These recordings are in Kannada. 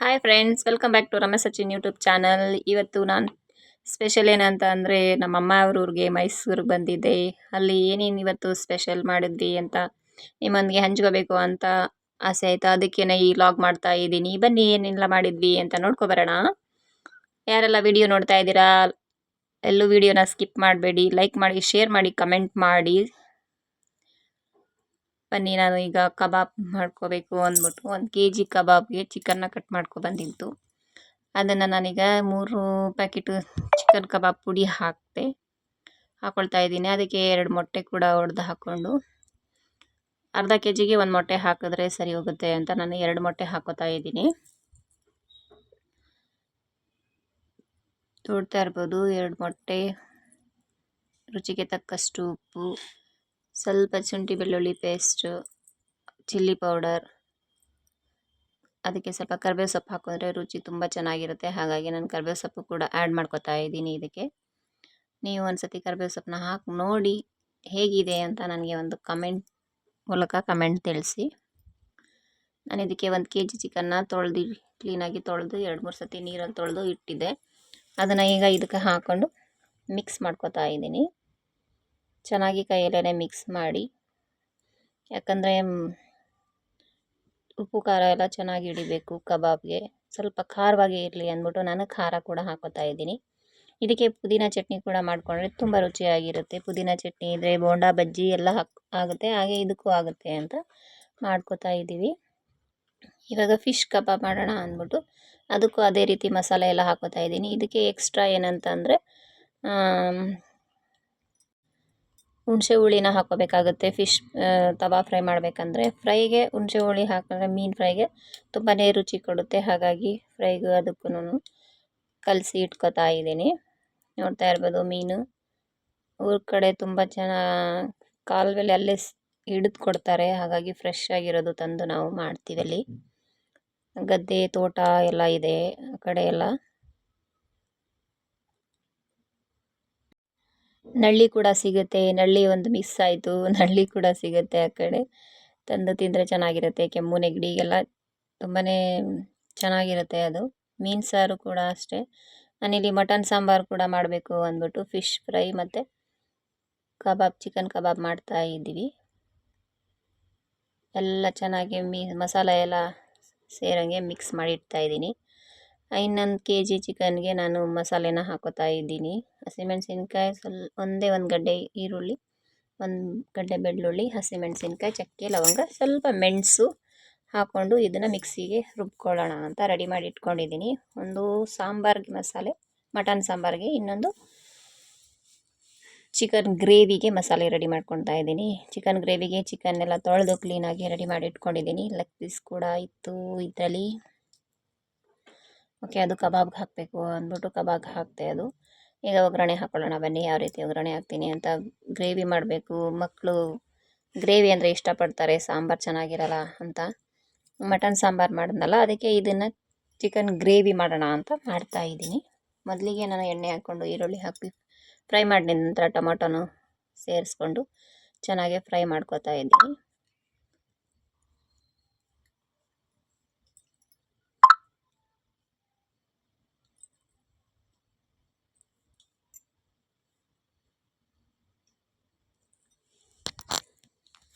Hi friends welcome back to Ramesh Sachin YouTube channel ಇವತ್ತು ನಾನು ಸ್ಪೆಷಲ್ ಏನಂತ ಅಂದರೆ ನಮ್ಮ ಅಮ್ಮ ಅವ್ರ ಊರಿಗೆ ಮೈಸೂರಿಗೆ ಬಂದಿದ್ದೆ. ಅಲ್ಲಿ ಏನೇನು ಇವತ್ತು ಸ್ಪೆಷಲ್ ಮಾಡಿದ್ವಿ ಅಂತ ನಿಮ್ಮೊಂದಿಗೆ ಹಂಚ್ಕೋಬೇಕು ಅಂತ ಆಸೆ ಆಯಿತು. ಅದಕ್ಕೇನೆ ಈ ಲಾಗ್ ಮಾಡ್ತಾ ಇದ್ದೀನಿ. ಬನ್ನಿ, ಏನೆಲ್ಲ ಮಾಡಿದ್ವಿ ಅಂತ ನೋಡ್ಕೊ ಬರೋಣ. ಯಾರೆಲ್ಲ ವಿಡಿಯೋ ನೋಡ್ತಾ ಇದ್ದೀರಾ, ಎಲ್ಲೂ ವಿಡಿಯೋನ ಸ್ಕಿಪ್ ಮಾಡಬೇಡಿ. ಲೈಕ್ ಮಾಡಿ ಶೇರ್ ಮಾಡಿ ಕಮೆಂಟ್ ಮಾಡಿ. ಬನ್ನಿ, ನಾನು ಈಗ ಕಬಾಬ್ ಮಾಡ್ಕೋಬೇಕು ಅಂದ್ಬಿಟ್ಟು ಒಂದು ಕೆ ಜಿ ಕಬಾಬ್ಗೆ ಚಿಕನ್ನ ಕಟ್ ಮಾಡ್ಕೊ ಬಂದಿದ್ದು. ಅದನ್ನು ನಾನೀಗ ಮೂರು ಪ್ಯಾಕೆಟು ಚಿಕನ್ ಕಬಾಬ್ ಪುಡಿ ಹಾಕಿದೆ ಹಾಕ್ಕೊಳ್ತಾ ಇದ್ದೀನಿ. ಅದಕ್ಕೆ ಎರಡು ಮೊಟ್ಟೆ ಕೂಡ ಒಡೆದು ಹಾಕ್ಕೊಂಡು. ಅರ್ಧ ಕೆ ಜಿಗೆ ಒಂದು ಮೊಟ್ಟೆ ಹಾಕಿದ್ರೆ ಸರಿ ಹೋಗುತ್ತೆ ಅಂತ ನಾನು ಎರಡು ಮೊಟ್ಟೆ ಹಾಕೋತಾ ಇದ್ದೀನಿ. ನೋಡ್ತಾ ಇರ್ಬೋದು, ಎರಡು ಮೊಟ್ಟೆ. ರುಚಿಗೆ ತಕ್ಕಷ್ಟು ಉಪ್ಪು. ಸ್ವಲ್ಪ ಶುಂಠಿ, ಬೆಳ್ಳುಳ್ಳಿ ಪೇಸ್ಟು ಚಿಲ್ಲಿ ಪೌಡರ್ ಅದಕ್ಕೆ ಸ್ವಲ್ಪ ಕರಿಬೇವು ಸೊಪ್ಪು ಹಾಕಿದ್ರೆ ರುಚಿ ತುಂಬ ಚೆನ್ನಾಗಿರುತ್ತೆ. ಹಾಗಾಗಿ ನಾನು ಕರಿಬೇವು ಸೊಪ್ಪು ಕೂಡ ಆ್ಯಡ್ ಮಾಡ್ಕೋತಾ ಇದ್ದೀನಿ ಇದಕ್ಕೆ. ನೀವು ಒಂದು ಸತಿ ಕರಿಬೇವು ಸೊಪ್ಪನ್ನ ಹಾಕಿ ನೋಡಿ ಹೇಗಿದೆ ಅಂತ ನನಗೆ ಒಂದು ಕಮೆಂಟ್ ಮೂಲಕ ಕಮೆಂಟ್ ತಿಳಿಸಿ. ನಾನು ಇದಕ್ಕೆ ಒಂದು ಕೆ ಜಿ ಚಿಕನ್ನ ತೊಳೆದು ಕ್ಲೀನಾಗಿ ತೊಳೆದು, ಎರಡು ಮೂರು ಸತಿ ನೀರಲ್ಲಿ ತೊಳೆದು ಇಟ್ಟಿದ್ದೆ. ಅದನ್ನು ಈಗ ಇದಕ್ಕೆ ಹಾಕ್ಕೊಂಡು ಮಿಕ್ಸ್ ಮಾಡ್ಕೋತಾ ಇದ್ದೀನಿ. ಚೆನ್ನಾಗಿ ಕೈಯಲ್ಲೇ ಮಿಕ್ಸ್ ಮಾಡಿ. ಯಾಕಂದರೆ ಉಪ್ಪು, ಖಾರ ಎಲ್ಲ ಚೆನ್ನಾಗಿ ಹಿಡಿಬೇಕು ಕಬಾಬ್ಗೆ. ಸ್ವಲ್ಪ ಖಾರವಾಗಿ ಇರಲಿ ಅಂದ್ಬಿಟ್ಟು ನಾನು ಖಾರ ಕೂಡ ಹಾಕೋತಾ ಇದ್ದೀನಿ. ಇದಕ್ಕೆ ಪುದೀನ ಚಟ್ನಿ ಕೂಡ ಮಾಡಿಕೊಂಡ್ರೆ ತುಂಬ ರುಚಿಯಾಗಿರುತ್ತೆ. ಪುದೀನ ಚಟ್ನಿ ಇದ್ದರೆ ಬೋಂಡಾ, ಬಜ್ಜಿ ಎಲ್ಲ ಆಗುತ್ತೆ. ಹಾಗೆ ಇದಕ್ಕೂ ಆಗುತ್ತೆ ಅಂತ ಮಾಡ್ಕೋತಾ ಇದ್ದೀವಿ. ಇವಾಗ ಫಿಶ್ ಕಬಾಬ್ ಮಾಡೋಣ ಅಂದ್ಬಿಟ್ಟು ಅದಕ್ಕೂ ಅದೇ ರೀತಿ ಮಸಾಲೆ ಎಲ್ಲ ಹಾಕೋತಾ ಇದ್ದೀನಿ. ಇದಕ್ಕೆ ಎಕ್ಸ್ಟ್ರಾ ಏನಂತಂದರೆ ಹುಣಸೆ ಹುಳಿನ ಹಾಕೋಬೇಕಾಗುತ್ತೆ. ಫಿಶ್ ತವಾ ಫ್ರೈ ಮಾಡಬೇಕಂದ್ರೆ ಫ್ರೈಗೆ ಹುಣಸೆ ಹುಳಿ ಹಾಕಿದ್ರೆ ಮೀನು ಫ್ರೈಗೆ ತುಂಬಾ ರುಚಿ ಕೊಡುತ್ತೆ. ಹಾಗಾಗಿ ಫ್ರೈಗೂ ಅದಕ್ಕೂ ಕಲಸಿ ಇಟ್ಕೋತಾ ಇದ್ದೀನಿ. ನೋಡ್ತಾ ಇರ್ಬೋದು ಮೀನು. ಊರ ಕಡೆ ತುಂಬ ಜನ ಕಾಲುವೆಲಿ ಅಲ್ಲೇ ಹಿಡಿದು ಕೊಡ್ತಾರೆ. ಹಾಗಾಗಿ ಫ್ರೆಶ್ ಆಗಿರೋದು ತಂದು ನಾವು ಮಾಡ್ತೀವಿ ಅಲ್ಲಿ. ಗದ್ದೆ, ತೋಟ ಎಲ್ಲ ಇದೆ ಆ ಕಡೆ ಎಲ್ಲ. ನಳ್ಳಿ ಕೂಡ ಸಿಗುತ್ತೆ, ನಳ್ಳಿ ಒಂದು ಮಿಸ್ ಆಯಿತು, ನಳ್ಳಿ ಕೂಡ ಸಿಗುತ್ತೆ ಆ ಕಡೆ. ತಂದು ತಿಂದರೆ ಚೆನ್ನಾಗಿರುತ್ತೆ, ಕೆಮ್ಮು ನೆಗಡಿಗೆಲ್ಲ ತುಂಬಾ ಚೆನ್ನಾಗಿರುತ್ತೆ ಅದು. ಮೀನು ಸಾರು ಕೂಡ ಅಷ್ಟೇ. ನಾನಿಲ್ಲಿ ಮಟನ್ ಸಾಂಬಾರು ಕೂಡ ಮಾಡಬೇಕು ಅಂದ್ಬಿಟ್ಟು ಫಿಶ್ ಫ್ರೈ ಮತ್ತು ಕಬಾಬ್ ಚಿಕನ್ ಕಬಾಬ್ ಮಾಡ್ತಾ ಇದ್ದೀವಿ. ಎಲ್ಲ ಚೆನ್ನಾಗಿ ಮೀ ಮಸಾಲೆ ಎಲ್ಲ ಸೇರಂಗೆ ಮಿಕ್ಸ್ ಮಾಡಿ ಇಡ್ತಾ ಇದ್ದೀನಿ. ಇನ್ನೊಂದು ಕೆ ಜಿ ಚಿಕನ್ಗೆ ನಾನು ಮಸಾಲೆನ ಹಾಕೋತಾ ಇದ್ದೀನಿ. ಹಸಿಮೆಣಸಿನ್ಕಾಯಿ ಸ್ವಲ್ ಒಂದೇ ಒಂದು ಗಡ್ಡೆ ಈರುಳ್ಳಿ, ಒಂದು ಗಡ್ಡೆ ಬೆಳ್ಳುಳ್ಳಿ, ಹಸಿಮೆಣಸಿನ್ಕಾಯಿ, ಚಕ್ಕೆ, ಲವಂಗ, ಸ್ವಲ್ಪ ಮೆಣಸು ಹಾಕ್ಕೊಂಡು ಇದನ್ನು ಮಿಕ್ಸಿಗೆ ರುಬ್ಕೊಳ್ಳೋಣ ಅಂತ ರೆಡಿ ಮಾಡಿ ಇಟ್ಕೊಂಡಿದ್ದೀನಿ ಒಂದು ಸಾಂಬಾರ್ಗೆ ಮಸಾಲೆ, ಮಟನ್ ಸಾಂಬಾರಿಗೆ ಇನ್ನೊಂದು ಚಿಕನ್ ಗ್ರೇವಿಗೆ ಮಸಾಲೆ ರೆಡಿ ಮಾಡ್ಕೊಳ್ತಾ ಇದ್ದೀನಿ. ಚಿಕನ್ ಗ್ರೇವಿಗೆ ಚಿಕನ್ನೆಲ್ಲ ತೊಳೆದು ಕ್ಲೀನಾಗಿ ರೆಡಿ ಮಾಡಿ ಇಟ್ಕೊಂಡಿದ್ದೀನಿ ಲೆಗ್ ಪೀಸ್ ಕೂಡ ಇತ್ತು ಇದರಲ್ಲಿ. ಓಕೆ, ಅದು ಕಬಾಬ್ಗೆ ಹಾಕಬೇಕು ಅಂದ್ಬಿಟ್ಟು ಕಬಾಬ್ಗೆ ಹಾಕ್ತೆ ಅದು. ಈಗ ಒಗ್ಗರಣೆ ಹಾಕ್ಕೊಳ್ಳೋಣ ಬನ್ನಿ, ಯಾವ ರೀತಿ ಒಗ್ಗರಣೆ ಹಾಕ್ತೀನಿ ಅಂತ ಗ್ರೇವಿ ಮಾಡಬೇಕು. ಮಕ್ಕಳು ಗ್ರೇವಿ ಅಂದರೆ ಇಷ್ಟಪಡ್ತಾರೆ, ಸಾಂಬಾರು ಚೆನ್ನಾಗಿರಲ್ಲ ಅಂತ. ಮಟನ್ ಸಾಂಬಾರು ಮಾಡಿದ್ನಲ್ಲ, ಅದಕ್ಕೆ ಇದನ್ನು ಚಿಕನ್ ಗ್ರೇವಿ ಮಾಡೋಣ ಅಂತ ಮಾಡ್ತಾ ಇದ್ದೀನಿ. ಮೊದಲಿಗೆ ನಾನು ಎಣ್ಣೆ ಹಾಕ್ಕೊಂಡು ಈರುಳ್ಳಿ ಹಾಕಿ ಫ್ರೈ ಮಾಡಿದ ನಂತರ ಟೊಮೊಟೊನು ಸೇರಿಸ್ಕೊಂಡು ಚೆನ್ನಾಗೆ ಫ್ರೈ ಮಾಡ್ಕೋತಾ ಇದ್ದೀನಿ.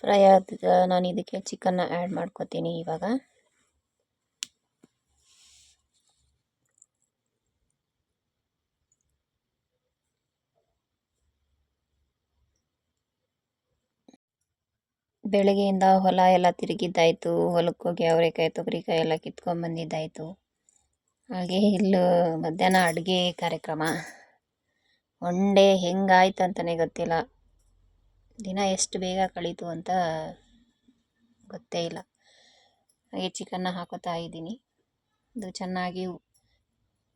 ಫ್ರೈ ಆದ ನಾನು ಇದಕ್ಕೆ ಚಿಕನ್ನ ಆ್ಯಡ್ ಮಾಡ್ಕೋತೀನಿ ಇವಾಗ. ಬೆಳಗ್ಗೆಯಿಂದ ಹೊಲ ಎಲ್ಲ ತಿರುಗಿದ್ದಾಯಿತು ಹೊಲಕ್ಕೆ ಹೋಗಿ ಅವರೆಕಾಯಿ, ತೊಗರಿಕಾಯಿ ಎಲ್ಲ ಕಿತ್ಕೊಂಡ್ಬಂದಿದ್ದಾಯಿತು ಹಾಗೆ ಇಲ್ಲೂ ಮಧ್ಯಾಹ್ನ ಅಡುಗೆ ಕಾರ್ಯಕ್ರಮ. ಒನ್ ಡೇ ಹೆಂಗಾಯ್ತು ಅಂತಲೇ ಗೊತ್ತಿಲ್ಲ. ದಿನ ಎಷ್ಟು ಬೇಗ ಕಳೀತು ಅಂತ ಗೊತ್ತೇ ಇಲ್ಲ. ಹಾಗೆ ಚಿಕನ್ನ ಹಾಕೋತಾ ಇದ್ದೀನಿ. ಇದು ಚೆನ್ನಾಗಿ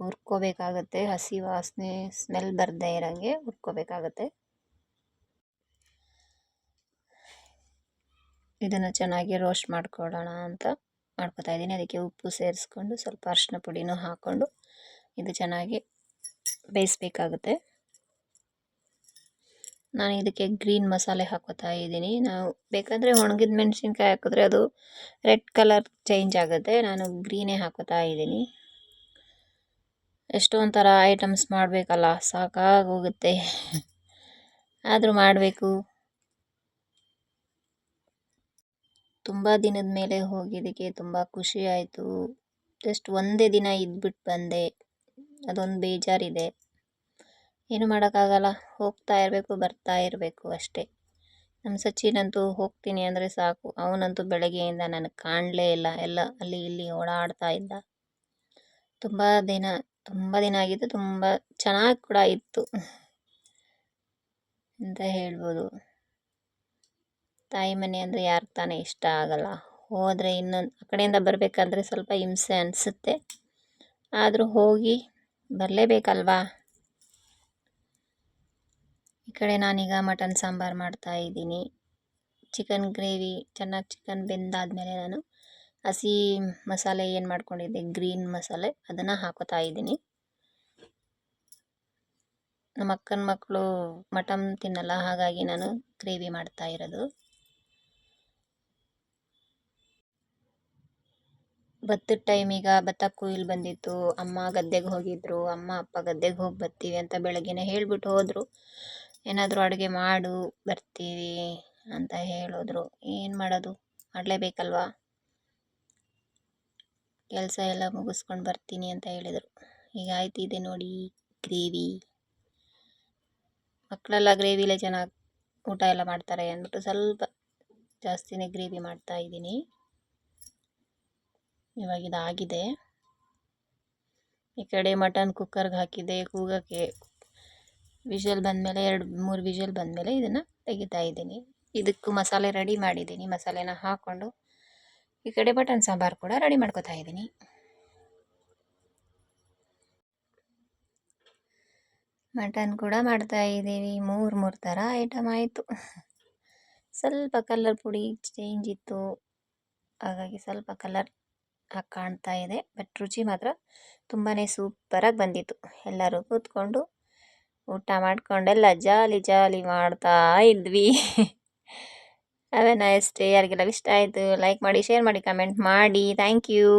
ಹುರ್ಕೋಬೇಕಾಗತ್ತೆ. ಹಸಿ ವಾಸನೆ ಸ್ಮೆಲ್ ಬರದೇ ಇರೋಂಗೆ ಹುರ್ಕೋಬೇಕಾಗತ್ತೆ. ಇದನ್ನು ಚೆನ್ನಾಗಿ ರೋಸ್ಟ್ ಮಾಡ್ಕೊಳ್ಳೋಣ ಅಂತ ಮಾಡ್ಕೋತಾ ಇದ್ದೀನಿ. ಅದಕ್ಕೆ ಉಪ್ಪು ಸೇರಿಸ್ಕೊಂಡು ಸ್ವಲ್ಪ ಅರಿಶಿನ ಪುಡಿನೂ ಹಾಕ್ಕೊಂಡು ಇದು ಚೆನ್ನಾಗಿ ಬೇಯಿಸ್ಬೇಕಾಗುತ್ತೆ. ನಾನು ಇದಕ್ಕೆ ಗ್ರೀನ್ ಮಸಾಲೆ ಹಾಕೋತಾ ಇದ್ದೀನಿ. ನಾವು ಬೇಕಾದರೆ ಒಣಗಿದ ಮೆಣಸಿನ್ಕಾಯಿ ಹಾಕಿದ್ರೆ ಅದು ರೆಡ್ ಕಲರ್ ಚೇಂಜ್ ಆಗುತ್ತೆ. ನಾನು ಗ್ರೀನೇ ಹಾಕೋತಾ ಇದ್ದೀನಿ. ಎಷ್ಟೊಂದು ಥರ ಐಟಮ್ಸ್ ಮಾಡಬೇಕಲ್ಲ, ಸಾಕಾಗೋಗುತ್ತೆ. ಆದರೂ ಮಾಡಬೇಕು. ತುಂಬ ದಿನದ ಮೇಲೆ ಹೋಗಿದ್ದಕ್ಕೆ ತುಂಬ ಖುಷಿ ಆಯಿತು. ಜಸ್ಟ್ ಒಂದೇ ದಿನ ಇದ್ಬಿಟ್ಟು ಬಂದೆ. ಅದೊಂದು ಬೇಜಾರಿದೆ. ಏನು ಮಾಡೋಕ್ಕಾಗಲ್ಲ, ಹೋಗ್ತಾ ಇರಬೇಕು, ಬರ್ತಾ ಇರಬೇಕು ಅಷ್ಟೇ. ನಮ್ಮ ಸಚಿನಂತೂ ಹೋಗ್ತೀನಿ ಅಂದರೆ ಸಾಕು. ಅವನಂತೂ ಬೆಳಗ್ಗೆಯಿಂದ ನನಗೆ ಕಾಣಲೇ ಇಲ್ಲ. ಎಲ್ಲ ಅಲ್ಲಿ ಇಲ್ಲಿ ಓಡಾಡ್ತಾ ಇದ್ದ. ತುಂಬ ದಿನ ತುಂಬ ದಿನ ಆಗಿದ್ದು ತುಂಬ ಚೆನ್ನಾಗಿ ಕೂಡ ಇತ್ತು ಅಂತ ಹೇಳ್ಬೋದು. ತಾಯಿ ಮನೆ ಅಂದರೆ ಯಾರಿಗೆ ತಾನೇ ಇಷ್ಟ ಆಗಲ್ಲ. ಹೋದರೆ ಇನ್ನೊಂದು, ಆ ಕಡೆಯಿಂದ ಬರಬೇಕಂದ್ರೆ ಸ್ವಲ್ಪ ಹಿಂಸೆ ಅನಿಸುತ್ತೆ. ಆದರೂ ಹೋಗಿ ಬರಲೇಬೇಕಲ್ವಾ? ಈ ಕಡೆ ನಾನೀಗ ಮಟನ್ ಸಾಂಬಾರು ಮಾಡ್ತಾ ಇದ್ದೀನಿ. ಚಿಕನ್ ಗ್ರೇವಿ, ಚೆನ್ನಾಗಿ ಚಿಕನ್ ಬೆಂದಾದಮೇಲೆ ನಾನು ಹಸಿ ಮಸಾಲೆ ಏನು ಮಾಡ್ಕೊಂಡಿದ್ದೆ, ಗ್ರೀನ್ ಮಸಾಲೆ ಅದನ್ನು ಹಾಕೋತಾ ಇದ್ದೀನಿ. ನಮ್ಮ ಅಕ್ಕನ ಮಕ್ಕಳು ಮಟನ್ ತಿನ್ನಲ್ಲ, ಹಾಗಾಗಿ ನಾನು ಗ್ರೇವಿ ಮಾಡ್ತಾ ಇರೋದು. ಭತ್ತದ ಟೈಮೀಗ ಭತ್ತ ಕುಯ್ಲು ಬಂದಿತ್ತು. ಅಮ್ಮ ಗದ್ದೆಗೆ ಹೋಗಿದ್ರು, ಅಮ್ಮ ಅಪ್ಪ ಗದ್ದೆಗೆ ಹೋಗಿ ಬರ್ತೀವಿ ಅಂತ ಬೆಳಗ್ಗೆನೇ ಹೇಳ್ಬಿಟ್ಟು ಹೋದರು. ಏನಾದರೂ ಅಡುಗೆ ಮಾಡು, ಬರ್ತೀವಿ ಅಂತ ಹೇಳಿದ್ರು. ಏನು ಮಾಡೋದು? ಮಾಡಲೇಬೇಕಲ್ವಾ? ಕೆಲಸ ಎಲ್ಲ ಮುಗಿಸ್ಕೊಂಡು ಬರ್ತೀನಿ ಅಂತ ಹೇಳಿದರು. ಈಗ ಆಯ್ತಿದೆ ನೋಡಿ, ಗ್ರೇವಿ. ಮಕ್ಕಳೆಲ್ಲ ಗ್ರೇವಿಲೇ ಚೆನ್ನಾಗಿ ಊಟ ಎಲ್ಲ ಮಾಡ್ತಾರೆ ಅಂದ್ಬಿಟ್ಟು ಸ್ವಲ್ಪ ಜಾಸ್ತಿನೇ ಗ್ರೇವಿ ಮಾಡ್ತಾ ಇದ್ದೀನಿ. ಇವಾಗ ಇದಾಗಿದೆ. ಈ ಕಡೆ ಮಟನ್ ಕುಕ್ಕರ್ಗೆ ಹಾಕಿದೆ ಕೂಗೋಕ್ಕೆ ವಿಷಲ್ ಬಂದಮೇಲೆ ಎರಡು, ಮೂರು ವಿಷಲ್ ಬಂದಮೇಲೆ ಇದನ್ನು ತೆಗಿತಾ ಇದ್ದೀನಿ. ಇದಕ್ಕೂ ಮಸಾಲೆ ರೆಡಿ ಮಾಡಿದ್ದೀನಿ. ಮಸಾಲೆನ ಹಾಕ್ಕೊಂಡು ಈ ಕಡೆ ಬಟನ್ ಸಾಂಬಾರು ಕೂಡ ರೆಡಿ ಮಾಡ್ಕೋತಾ ಇದ್ದೀನಿ. ಮಟನ್ ಕೂಡ ಮಾಡ್ತಾ ಇದ್ದೀವಿ. ಮೂರು ಮೂರು ಥರ ಐಟಮ್ ಆಯಿತು. ಸ್ವಲ್ಪ ಕಲರ್ ಪುಡಿ ಚೇಂಜ್ ಇತ್ತು. ಹಾಗಾಗಿ ಸ್ವಲ್ಪ ಕಲರ್ ಕಾಣ್ತಾ ಇದೆ. ಬಟ್ ರುಚಿ ಮಾತ್ರ ತುಂಬಾ ಸೂಪರಾಗಿ ಬಂದಿತ್ತು. ಎಲ್ಲರೂ ಕೂತ್ಕೊಂಡು ಊಟ ಮಾಡ್ಕೊಂಡೆಲ್ಲ ಜಾಲಿ ಜಾಲಿ ಮಾಡ್ತಾ ಇದ್ವಿ. ಅವೇ ನೈಸ್ ಡೇ ಯಾರಿಗೆಲ್ಲ ಇಷ್ಟ ಆಯಿತು ಲೈಕ್ ಮಾಡಿ ಶೇರ್ ಮಾಡಿ ಕಮೆಂಟ್ ಮಾಡಿ. Thank you